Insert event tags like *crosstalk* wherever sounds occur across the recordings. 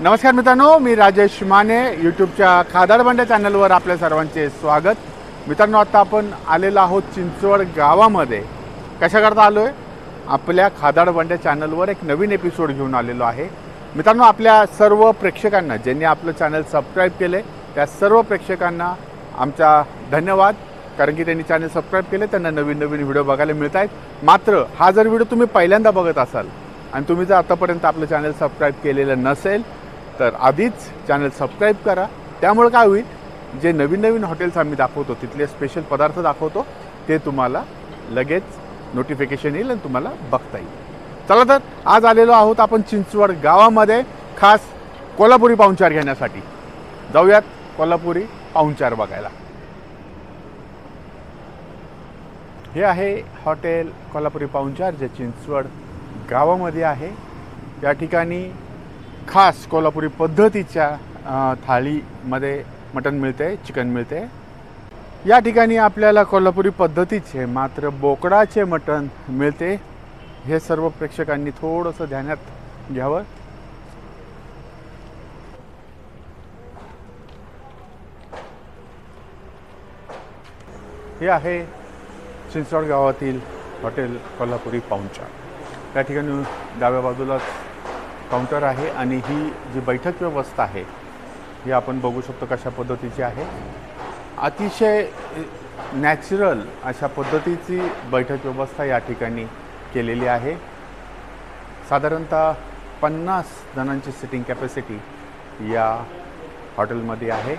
नमस्कार मित्रांनो मी राजेश माने यूट्यूबच्या खादाडबंड्या चॅनलवर आपल्या सर्वांचे स्वागत. मित्रांनो आता आपण आलेलो आहोत चिंचवड गावामध्ये. कशाकरता आलो आहे आपल्या खादाडबंड्या चॅनलवर एक नवीन एपिसोड घेऊन आलेलो आहे. मित्रांनो आपल्या सर्व प्रेक्षकांना ज्यांनी आपलं चॅनल सबस्क्राईब केले त्या सर्व प्रेक्षकांना आमचा धन्यवाद. कारण की त्यांनी चॅनल सबस्क्राईब केले त्यांना नवीन नवीन व्हिडिओ बघायला मिळत आहेत मात्र हा जर व्हिडिओ तुम्ही पहिल्यांदा बघत असाल आणि तुम्ही जर आतापर्यंत आपलं चॅनल सबस्क्राईब केलेलं नसेल तर आधीच चॅनल सबस्क्राईब करा. त्यामुळे काय होईल? जे नवीन नवीन हॉटेल्स आम्ही दाखवतो तिथले स्पेशल पदार्थ दाखवतो ते तुम्हाला लगेच नोटिफिकेशन येईल आणि तुम्हाला बघता येईल. चला तर आज आलेलो आहोत आपण चिंचवड गावामध्ये खास कोल्हापुरी पाहुणचार घेण्यासाठी. जाऊयात कोल्हापुरी पाहुणचार बघायला. हे आहे हॉटेल कोल्हापुरी पाहुणचार जे चिंचवड गावामध्ये आहे. या ठिकाणी खास कोल्हापुरी पद्धतीच्या थाळीमध्ये मटण मिळते चिकन मिळते. या ठिकाणी आपल्याला कोल्हापुरी पद्धतीचे मात्र बोकडाचे मटण मिळते. हे सर्व प्रेक्षकांनी थोडंसं ध्यानात घ्यावं. हे आहे चिंचवड गावातील हॉटेल कोल्हापुरी पाहुणचार. या ठिकाणी डाव्या बाजूलाच काउंटर आहे आणि ही जी बैठक व्यवस्था आहे ही आपण बघू शकतो कशा पद्धतीची आहे. अतिशय नॅचरल अशा पद्धतीची बैठक व्यवस्था या ठिकाणी केलेली आहे. साधारणतः पन्नास जणांची सिटिंग कॅपॅसिटी या हॉटेलमध्ये आहे.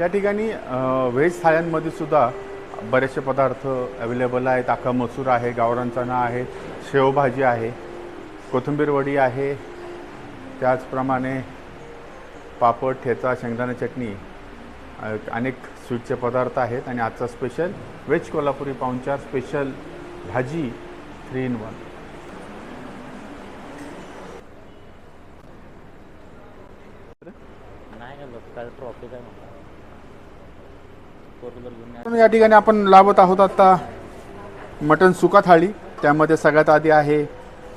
या ठिकाणी व्हेज थाळ्यांमध्ये सुद्धा बरेचसे पदार्थ अवेलेबल आहेत. आखा मसूर आहे गावरान चणा आहे शेवभाजी आहे. कोथिंबीर वडी आहे. त्याचप्रमाणे पापड ठेचा शेंगदाणा चटणी अनेक स्वीटचे पदार्थ आहेत. आणि आजचा स्पेशल व्हेज कोल्हापुरी पाहुणचार स्पेशल भाजी थ्री इन वन या. ठिकाणी आपण लावत आहोत आता मटन सुका थाळी. त्यामध्ये सगळ्यात आधी आहे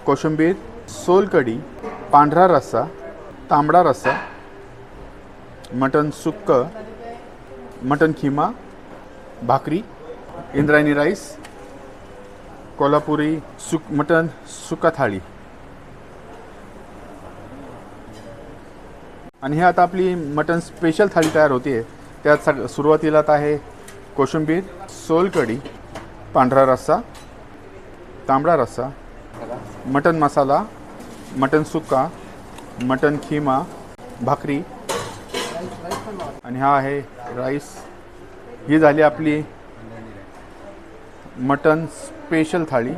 कोशिंबीर सोलकढी पांढरा रस्सा तांबडा रस्सा मटन सुक्क मटन खिमा भाकरी इंद्रायणी राईस कोल्हापुरी सुक मटन सुका थाळी. आणि हे आता आपली मटन स्पेशल थाळी तयार होते त्यात सग सुरुवातीला आहे कोशिंबीर सोलकढी पांढरा रस्सा तांबडा रस्सा मटन मसाला मटन सुक्का मटन खिमा भाकरी. आणि हा आहे राईस. ही झाली आपली मटन स्पेशल थाळी.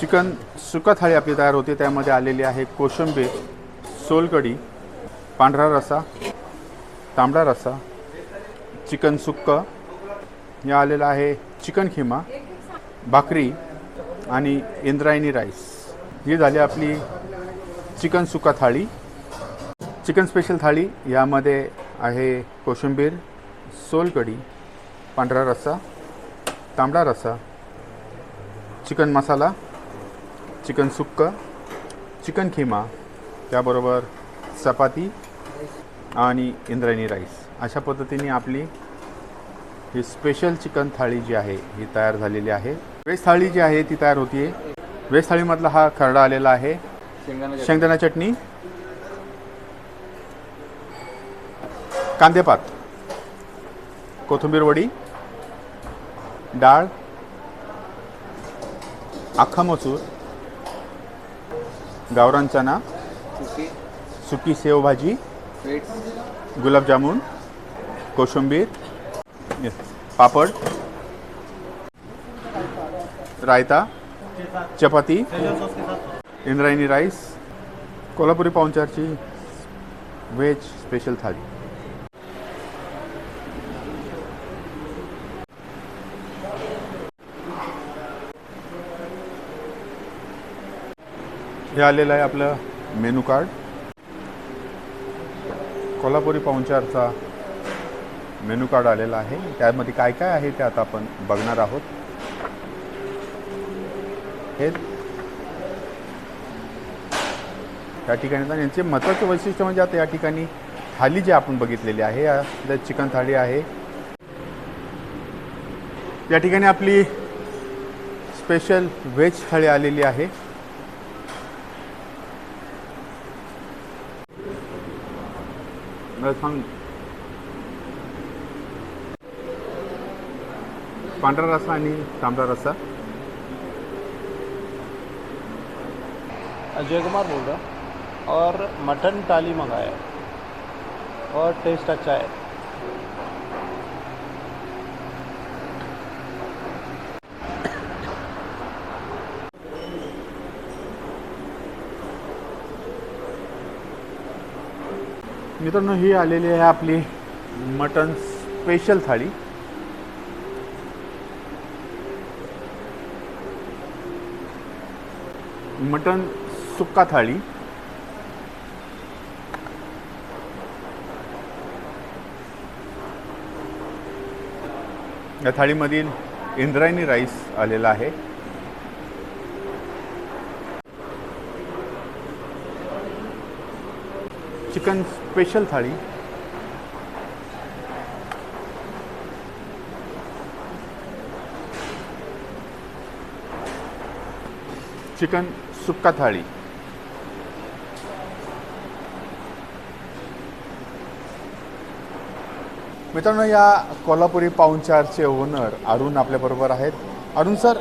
चिकन सुका थाळी आपली तयार होते. त्यामध्ये आलेली आहे कोशिंबीर सोलकढी पांढरा रस्सा तांबडा रस्सा चिकन सुक्क. हे आलेलं आहे चिकन खिमा भाकरी आणि इंद्रायणी राईस. ही झाली आपली चिकन सुका थाळी. चिकन स्पेशल थाळी. यामध्ये आहे कोशिंबीर सोलकढी पांढरा रस्सा तांबडा रस्सा चिकन मसाला चिकन सुक्क चिकन खिमा त्याबरोबर चपाती आणि इंद्रायणी राईस. अशा पद्धतीने आपली ही स्पेशल चिकन थाळी जी आहे ही तयार झालेली आहे. वेज थाळी जी आहे ती तयार होतीये. वेज थाळीमधला हा खरडा आलेला आहे. शेंगदाणा चटणी. कांदेपात. कोथिंबीर वडी. डाळ. अख्खा मसूर. गावरान चना सुकी. सुकी सेव भाजी. स्वीट्स गुलाबजामुन कोशिंबीर. पापड. रायता. चपाती इंद्रायणी राईस कोल्हापुरी पाहुणचारची व्हेज स्पेशल थाळी. हे आलेलं आहे आपलं मेनू कार्ड. कोल्हापुरी पाहुणचारचा मेनू कार्ड आलेला आहे. त्यामध्ये काय काय आहे ते आता आपण बघणार आहोत. हे या ठिकाणी आणि यांचे महत्त्वाचे वैशिष्ट्य म्हणजे आता या ठिकाणी थाली जी आपण बघितलेली आहे या चिकन थाळी आहे. या ठिकाणी आपली स्पेशल व्हेज थाळी आलेली आहे. मला सांग. पांढरा रस्सा आणि तांबडा रस्सा. अजय कुमार बोल रहा और मटन थाली मंगाया है। और टेस्ट अच्छा है। मित्रांनो ही आलेली आहे आपली मटन स्पेशल थाळी. मटन सुक्का थाळी या थाळीमधील इंद्रायणी राईस आलेला आहे. चिकन स्पेशल थाळी. चिकन सुक्का थाळी. मित्रांनो या कोल्हापुरी पाहुणचारचे ओनर अरुण आपल्याबरोबर आहेत. अरुण सर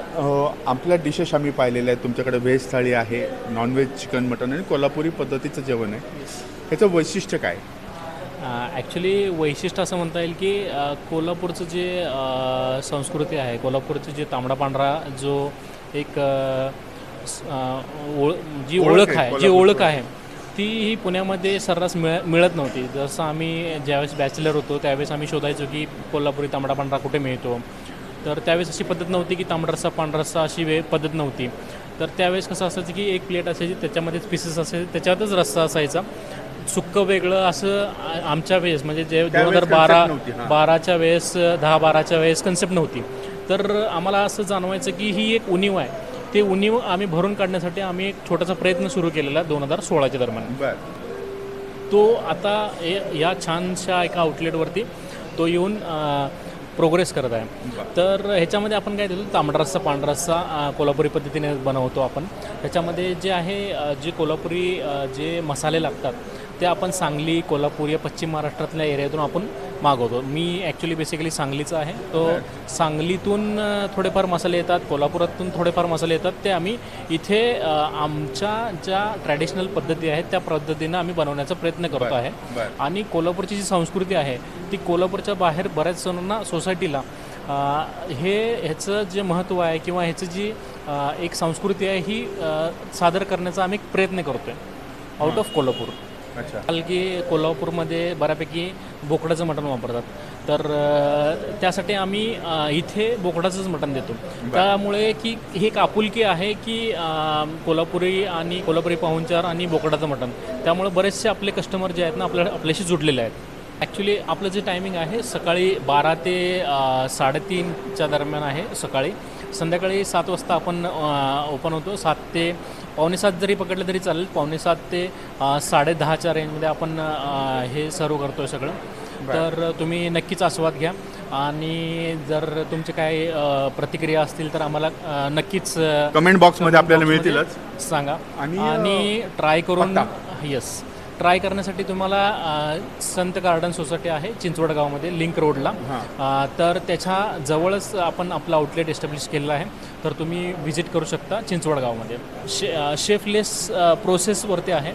आपल्या डिशेस आम्ही पाहिलेल्या आहेत. तुमच्याकडे व्हेज थाळी आहे नॉनव्हेज चिकन मटन आणि कोल्हापुरी पद्धतीचं जेवण आहे. ह्याचं वैशिष्ट्य काय? ॲक्च्युली वैशिष्ट्य असं म्हणता येईल की कोल्हापूरचं जे संस्कृती आहे कोल्हापूरचं जे तांबडा पांढरा जो एक ओळ जी ओळख आहे जी. ओळख आहे ती ही पुण्यामध्ये सर्रास मिळ मिळत नव्हती. जसं आम्ही ज्यावेळेस बॅचलर होतो त्यावेळेस आम्ही शोधायचो की कोल्हापुरी तांबडा पांढरा कुठे मिळतो. तर त्यावेळेस अशी पद्धत नव्हती की तांबडा रस्सा पांढरा रस्सा अशी वे पद्धत नव्हती. तर त्यावेळेस कसं असायचं की एक प्लेट असायची त्याच्यामध्येच पीसेस असायचे त्याच्यातच रस्सा असायचा. सुक्क वेगळं असं आमच्या वेळेस म्हणजे जे दोन हजार बारा. बाराच्या वेळेस दहा बाराच्या वेळेस कन्सेप्ट नव्हती. तर आम्हाला असं जाणवायचं की ही एक उणीव आहे. ते उणीव आम्ही भरून काढण्यासाठी आम्ही एक छोटासा प्रयत्न सुरू केलेला दोन हजार सोळाच्या दरम्यान. तो आता या छानशा एका आउटलेटवरती तो येऊन प्रोग्रेस करत आहे. तर ह्याच्यामध्ये आपण काय देतो? तांबडा रस्सा पांढरा रस्सा कोल्हापुरी पद्धतीने बनवतो आपण. ह्याच्यामध्ये जे आहे जे कोल्हापुरी जे मसाले लागतात ते आपण सांगली कोल्हापूर या पश्चिम महाराष्ट्रातल्या एरियातून आपण मागवतो. मी ॲक्च्युली बेसिकली सांगलीचा आहे. तो सांगलीतून थोडेफार मसाले येतात कोल्हापुरातून थोडेफार मसाले येतात. ते आम्ही इथे आमच्या ज्या ट्रॅडिशनल पद्धती आहेत त्या पद्धतीनं आम्ही बनवण्याचा प्रयत्न करतो आहे. आणि कोल्हापूरची जी संस्कृती आहे ती कोल्हापूरच्या बाहेर बऱ्याच जणांना सोसायटीला हे ह्याचं जे महत्त्व आहे किंवा ह्याचं जी एक संस्कृती आहे ही सादर करण्याचा आम्ही प्रयत्न करतो आहे आउट ऑफ कोल्हापूर. काल की कोल्हापूरमध्ये बऱ्यापैकी बोकडाचं मटण वापरतात. तर त्यासाठी आम्ही इथे बोकडाचंच मटण देतो. त्यामुळे की ही एक आपुलकी आहे की कोल्हापुरी आणि कोल्हापुरी पाहुणचार आणि बोकडाचं मटण. त्यामुळे बरेचसे आपले कस्टमर जे आहेत ना आपल्या आपल्याशी जुडलेले आहेत. ॲक्च्युली आपलं जे टायमिंग आहे सकाळी बारा ते साडेतीनच्या दरम्यान आहे सकाळी. संध्याकाळी सात वाजता आपण ओपन होतो. सात ते पावणे सात जरी पकडलं तरी चालेल. पावणे सात ते साडेदहाच्या रेंजमध्ये आपण हे सर्व करतो आहे सगळं तर तुम्ही नक्कीच आस्वाद घ्या. आणि जर तुमचे काय प्रतिक्रिया असतील तर आम्हाला नक्कीच कमेंट बॉक्समध्ये आपल्याला मिळतीलच. सांगा. आणि, ट्राय करून? येस ट्राय करण्यासाठी तुम्हाला संत गार्डन सोसायटी आहे चिंचवड गावामध्ये लिंक रोडला. तर त्याच्या जवळच आपण आपलं आउटलेट एस्टॅब्लिश केलेलं आहे. तर तुम्ही व्हिजिट करू शकता चिंचवड गावामध्ये. शे शेफलेस प्रोसेसवरती आहे.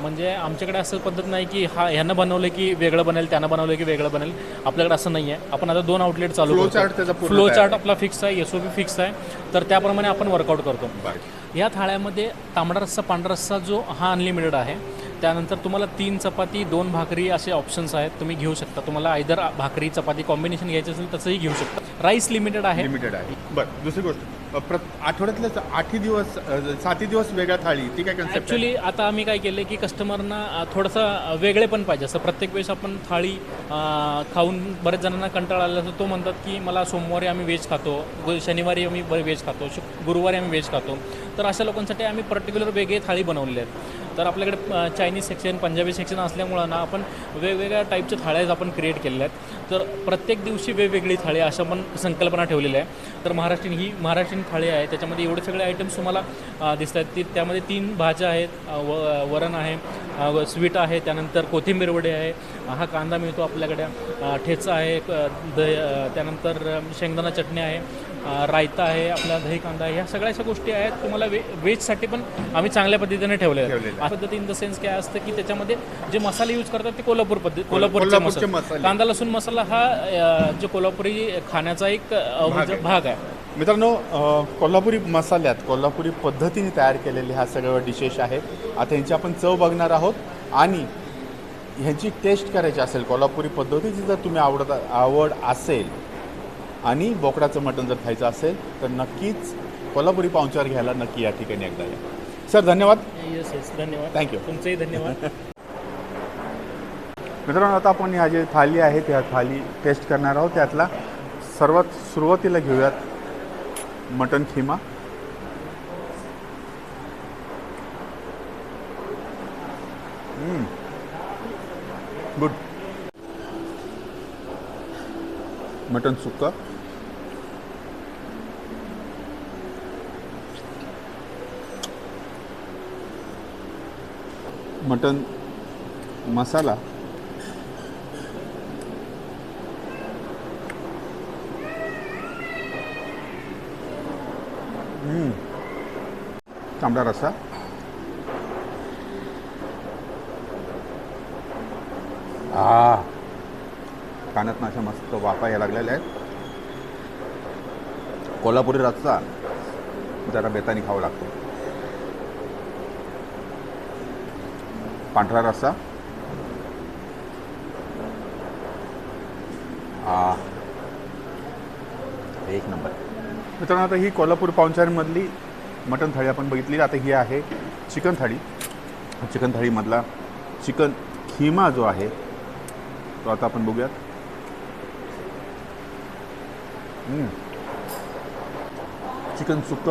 म्हणजे आमच्याकडे असं पद्धत नाही की हा ह्यानं बनवलं की वेगळं बनेल त्यानं बनवलं की वेगळं बनेल. आपल्याकडे असं नाही आहे आपण आता दोन आउटलेट चालू फ्लो चार्ट. आपला फिक्स आहे एस ओ पी फिक्स आहे. तर त्याप्रमाणे आपण वर्कआउट करतो. या थाळ्यामध्ये तांबडा रस्सा पांढरा रस्सा जो हा अनलिमिटेड आहे. त्यानंतर तुम्हाला तीन चपाती दोन भाकरी असे ऑप्शन्स आहेत. तुम्ही घेऊ शकता. तुम्हाला आयदर भाकरी चपाती कॉम्बिनेशन घ्यायचं असेल तसंही घेऊ शकता. राईस लिमिटेड आहे. लिमिटेड आहे. बरं दुसरी गोष्ट. अ, प्रत आठवड्यातल्या आठही दिवस सातही दिवस वेगळ्या थाळी ती काय कन्सेप्ट ॲक्च्युली आता आम्ही काय केलं की कस्टमरना थोडंसं वेगळे पण पाहिजे. असं प्रत्येक वेळेस आपण थाळी अं, खाऊन बरेच जणांना कंटाळा आला तर तो म्हणतात की मला सोमवारी आम्ही व्हेज खातो गु- शनिवारी आम्ही व्हेज खातो शु गुरुवारी आम्ही व्हेज खातो. तर अशा लोकांसाठी आम्ही पर्टिक्युलर वेगळे थाळी बनवलेले आहेत. तर आपल्याकडे चायनीज सेक्शन पंजाबी सेक्शन असल्यामुळं ना आपण वेगवेगळ्या टाईपच्या थाळ्या आपण क्रिएट केलेल्या आहेत. तर प्रत्येक दिवशी वेगवेगळी थाळी अशा पण संकल्पना ठेवलेल्या आहे तर महाराष्ट्रीयन ही महाराष्ट्रीयन थाळी आहे. त्याच्यामध्ये एवढे सगळे आयटम्स तुम्हाला दिसत आहेत ती त्यामध्ये तीन भाज्या आहेत. व वरण आहे. स्वीट आहे त्यानंतर कोथिंबीर वडे आहे हा कांदा मिळतो आपल्याकडे ठेचा आहे त्यानंतर शेंगदाणा चटणी आहे रायता आहे आपला दही कांदा आहे ह्या सगळ्या अशा गोष्टी आहेत तुम्हाला वे व्हेजसाठी पण आम्ही चांगल्या पद्धतीने ठेवले आहेत पद्धती इन द सेन्स काय असतं की त्याच्यामध्ये जे मसाले यूज करतात ते कोल्हापूर पद्धती कोल्हापूरचे मसाले. कांदा लसूण मसाला हा जो कोल्हापुरी खाण्याचा एक म्हणजे. भाग आहे मित्रांनो कोल्हापुरी मसाल्यात कोल्हापुरी पद्धतीने तयार केलेले ह्या सगळ्या डिशेस आहेत आता ह्यांची आपण चव बघणार आहोत. आणि ह्यांची टेस्ट करायची असेल कोल्हापुरी पद्धतीची जर तुम्ही आवडत आवड असेल आणि बोकडाचं मटण जर खायचं असेल तर नक्कीच कोल्हापुरी पाहुणचार घ्यायला नक्की या ठिकाणी एकदा या. सर धन्यवाद. येस येस धन्यवाद. You. तुमचेही धन्यवाद. *laughs* मित्रांनो आता आपण ह्या जे थाली आहे त्या थाली टेस्ट करणार आहोत. त्यातला सर्वात सुरुवातीला घेऊयात. मटन खिमा. गुड मटन सुक्का. मटन मसाला. तांबडा रस्सा. हा कानात अशा मस्त वाफा या लागलेल्या आहेत. कोल्हापुरी रस्सा. जरा बेतानी खावा लागतो. पांढरा रस्सा. हा एक नंबर मित्रांनो आता ही कोल्हापूर पाहुणचारमधली मटण थाळी आपण बघितली. आता ही आहे चिकन थाळी. चिकन थाळीमधला चिकन खिमा जो आहे तो आता आपण बघूयात. चिकन सुक्क.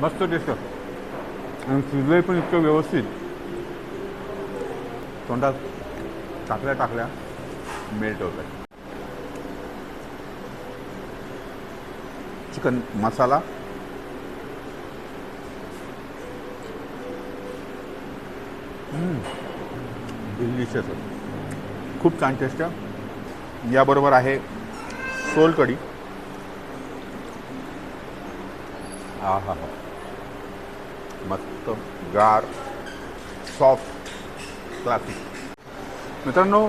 मस्त टेस्ट आणि शिजलंही पण इतकं व्यवस्थित. तोंडात टाकल्या टाकल्या. मेल्ट होत आहे. चिकन मसाला. डिलिशियस खूप छान टेस्ट आहे. याबरोबर आहे सोलकढी हा हा हा मस्त गार सॉफ्ट क्लासिक मित्रांनो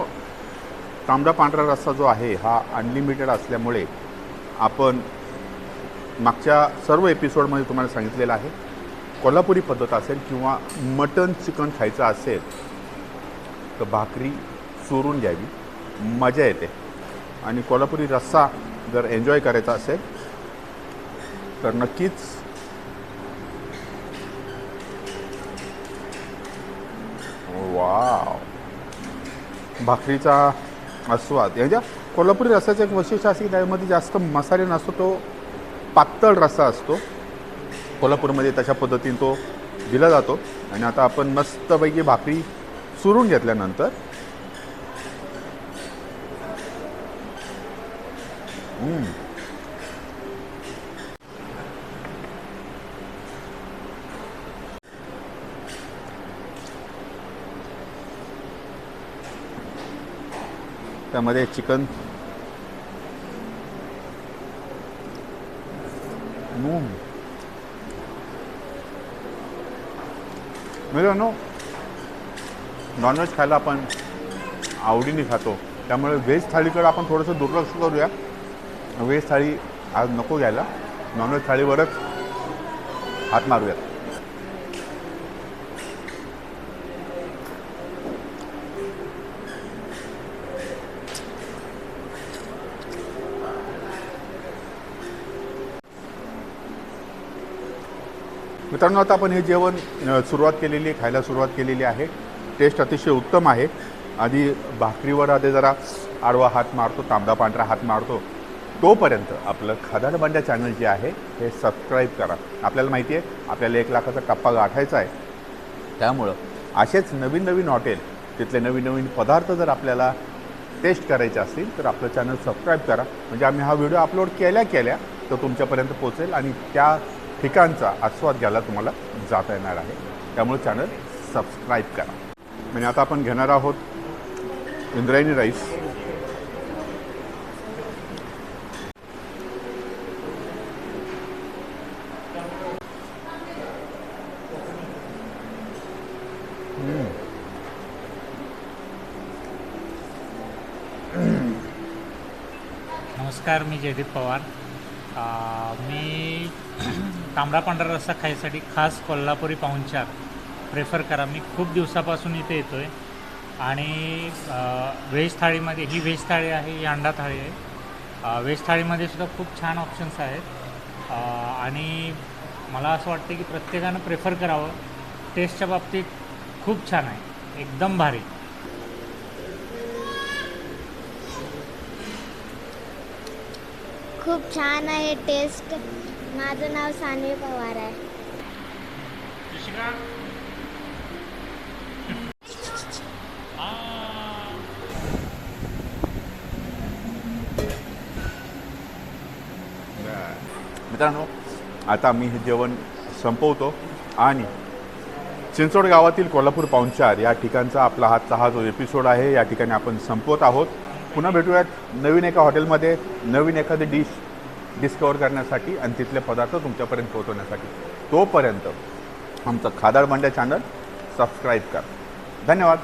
तांबडा पांढरा रस्सा जो आहे हा अनलिमिटेड असल्यामुळे आपण मागच्या सर्व एपिसोडमध्ये तुम्हाला सांगितलेलं आहे. कोल्हापुरी पद्धत असेल किंवा मटन चिकन खायचं असेल तर भाकरी चोरून घ्यावी. मजा येते. आणि कोल्हापुरी रस्सा जर एन्जॉय करायचा असेल तर नक्कीच वाव. भाकरीचा आस्वाद याच्या कोल्हापुरी रस्साचं एक वैशिष्ट्य असं की त्यामध्ये जास्त मसाले नसतो तो पातळ रस्सा असतो. कोल्हापूरमध्ये तशा पद्धतीने तो दिला जातो. आणि आता आपण मस्तपैकी भाकरी चुरून घेतल्यानंतर हम्म. त्यामध्ये चिकन. हम्म. मित्रांनो नॉनव्हेज खायला आपण आवडीने खातो. त्यामुळे व्हेज थाळीकडे आपण थोडंसं दुर्लक्ष करूया. व्हेज थाळी आज नको घ्यायला. नॉनव्हेज थाळीवरच हात मारूयात. मित्रांनो आता आपण हे जेवण सुरुवात केलेली आहे खायला सुरुवात केलेली आहे. टेस्ट अतिशय उत्तम आहे. आधी भाकरीवर आधी जरा आडवा हात मारतो तांबडा पांढरा हात मारतो. तोपर्यंत आपलं खादाड बांड्या चॅनल जे आहे हे सबस्क्राईब करा. आपल्याला माहिती आहे आपल्याला एक लाखाचा टप्पा गाठायचा आहे. त्यामुळं असेच नवीन नवीन हॉटेल तिथले नवीन नवीन पदार्थ जर आपल्याला टेस्ट करायचे असतील तर आपलं चॅनल सबस्क्राईब करा. म्हणजे आम्ही हा व्हिडिओ अपलोड केल्या केल्या तो तुमच्यापर्यंत पोचेल आणि त्या ठिकाणचा आस्वाद घ्यायला तुम्हाला जाता येणार आहे. त्यामुळे चॅनल सबस्क्राईब करा. म्हणजे आता आपण घेणार आहोत इंद्रायणी राईस. नमस्कार मी जयदीप पवार. मी तांबडा पांढरा रस्सा खायसाठी खास कोल्हापुरी पाहुणचार प्रेफर करा. मी खूप दिवसापासून इथे येतो आहे आणि व्हेज थाळीमध्ये ही व्हेज थाळी आहे ही अंडा थाळी आहे. व्हेज थाळीमध्ये सुद्धा खूप छान ऑप्शन्स आहेत. आणि मला असं वाटतं की प्रत्येकानं प्रेफर करावं. टेस्टच्या बाबतीत खूप छान आहे. एकदम भारी. खूप छान आहे टेस्ट. माझं नाव सानवी पवार आहे. मित्रांनो आता मी हे जेवण संपवतो आणि चिंचवड गावातील कोल्हापूर पाहुणचार या ठिकाणचा आपला हातचा हा जो एपिसोड आहे या ठिकाणी आपण संपवत आहोत. पुन्हा भेटूयात नवीन एका हॉटेलमध्ये नवीन एखादी डिश डिस्कवर करण्यासाठी आणि तिथले पदार्थ तुमच्यापर्यंत पोहोचवण्यासाठी. तोपर्यंत आमचं खादाड मांड्या चॅनल सबस्क्राईब करा. धन्यवाद.